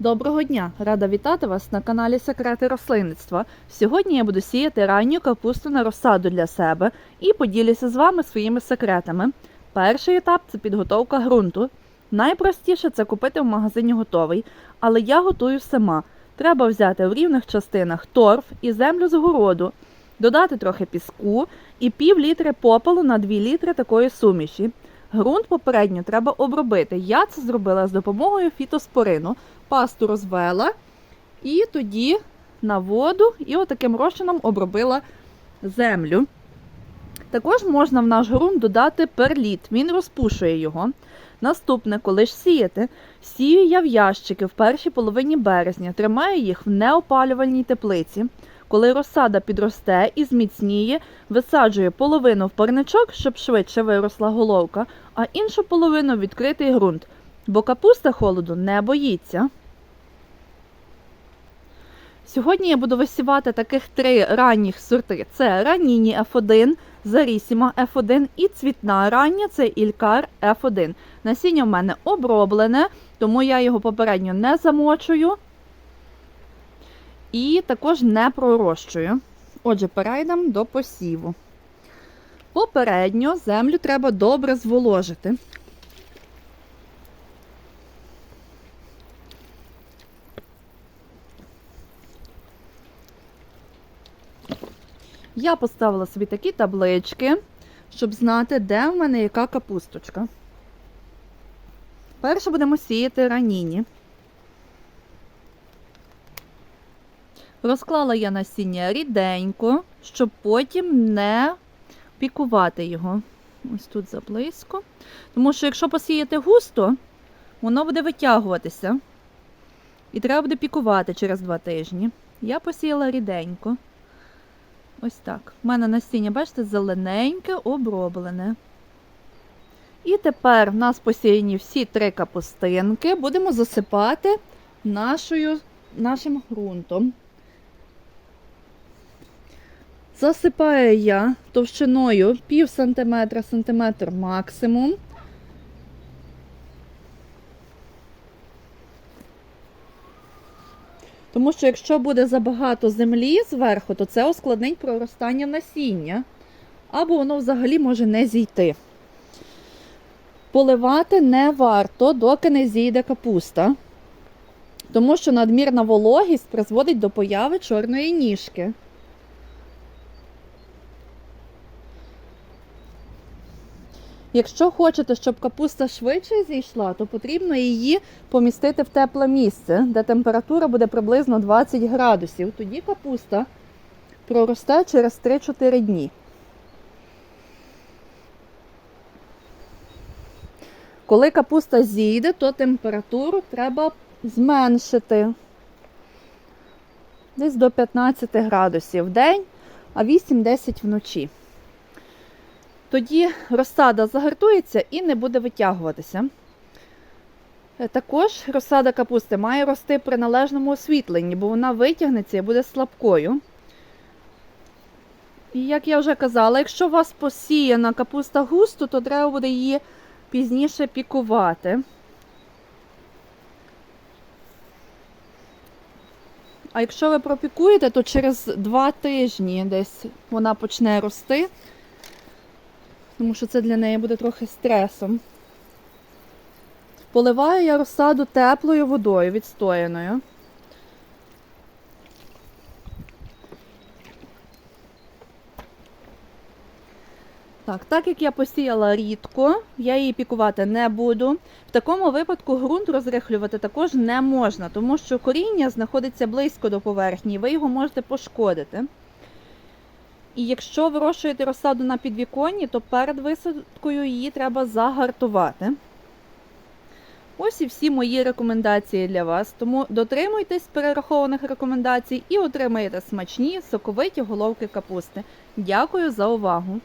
Доброго дня! Рада вітати вас на каналі Секрети рослинництва. Сьогодні я буду сіяти ранню капусту на розсаду для себе і поділюся з вами своїми секретами. Перший етап це підготовка ґрунту. Найпростіше це купити в магазині готовий, але я готую сама. Треба взяти в рівних частинах торф і землю з городу, додати трохи піску і пів літри попелу на 2 літри такої суміші. Ґрунт попередньо треба обробити. Я це зробила з допомогою фітоспорину. Пасту розвела і тоді на воду і отаким розчином обробила землю. Також можна в наш ґрунт додати перліт, він розпушує його. Наступне, коли ж сіяти, сію я в ящики в першій половині березня, тримаю їх в неопалювальній теплиці. Коли розсада підросте і зміцніє, висаджую половину в парничок, щоб швидше виросла головка, а іншу половину відкритий ґрунт, бо капуста холоду не боїться. Сьогодні я буду висівати таких три ранніх сорти: це ранніні F1, Зарісіма F1 і цвітна рання це Ількар F1. Насіння в мене оброблене, тому я його попередньо не замочую і також не пророщую. Отже, перейдемо до посіву. Попередньо землю треба добре зволожити. Я поставила собі такі таблички, щоб знати, де в мене яка капусточка. Перше будемо сіяти раніні. Розклала я насіння ріденько, щоб потім не пікувати його. Ось тут заблизько. Тому що якщо посіяти густо, воно буде витягуватися. І треба буде пікувати через два тижні. Я посіяла ріденько. Ось так. У мене насіння, бачите, зелененьке, оброблене. І тепер в нас посіяні всі три капустинки. Будемо засипати нашою, нашим ґрунтом. Засипаю я товщиною пів сантиметра, сантиметр максимум. Тому що якщо буде забагато землі зверху, то це ускладнить проростання насіння, або воно взагалі може не зійти. Поливати не варто, доки не зійде капуста, тому що надмірна вологість призводить до появи чорної ніжки. Якщо хочете, щоб капуста швидше зійшла, то потрібно її помістити в тепле місце, де температура буде приблизно 20 градусів. Тоді капуста проросте через 3-4 дні. Коли капуста зійде, то температуру треба зменшити десь до 15 градусів в день, а 8-10 вночі. Тоді розсада загартується і не буде витягуватися. Е, Також розсада капусти має рости при належному освітленні, бо вона витягнеться і буде слабкою. І як я вже казала, якщо у вас посіяна капуста густо, то треба буде її пізніше пікувати. А якщо ви пропікуєте, то через два тижні десь вона почне рости тому що це для неї буде трохи стресом. Поливаю я розсаду теплою водою відстояною. Так, так як я посіяла рідко, я її пікувати не буду. В такому випадку ґрунт розрихлювати також не можна, тому що коріння знаходиться близько до поверхні, і ви його можете пошкодити. І якщо вирощуєте розсаду на підвіконні, то перед висадкою її треба загартувати. Ось і всі мої рекомендації для вас. Тому дотримуйтесь перерахованих рекомендацій і отримаєте смачні соковиті головки капусти. Дякую за увагу!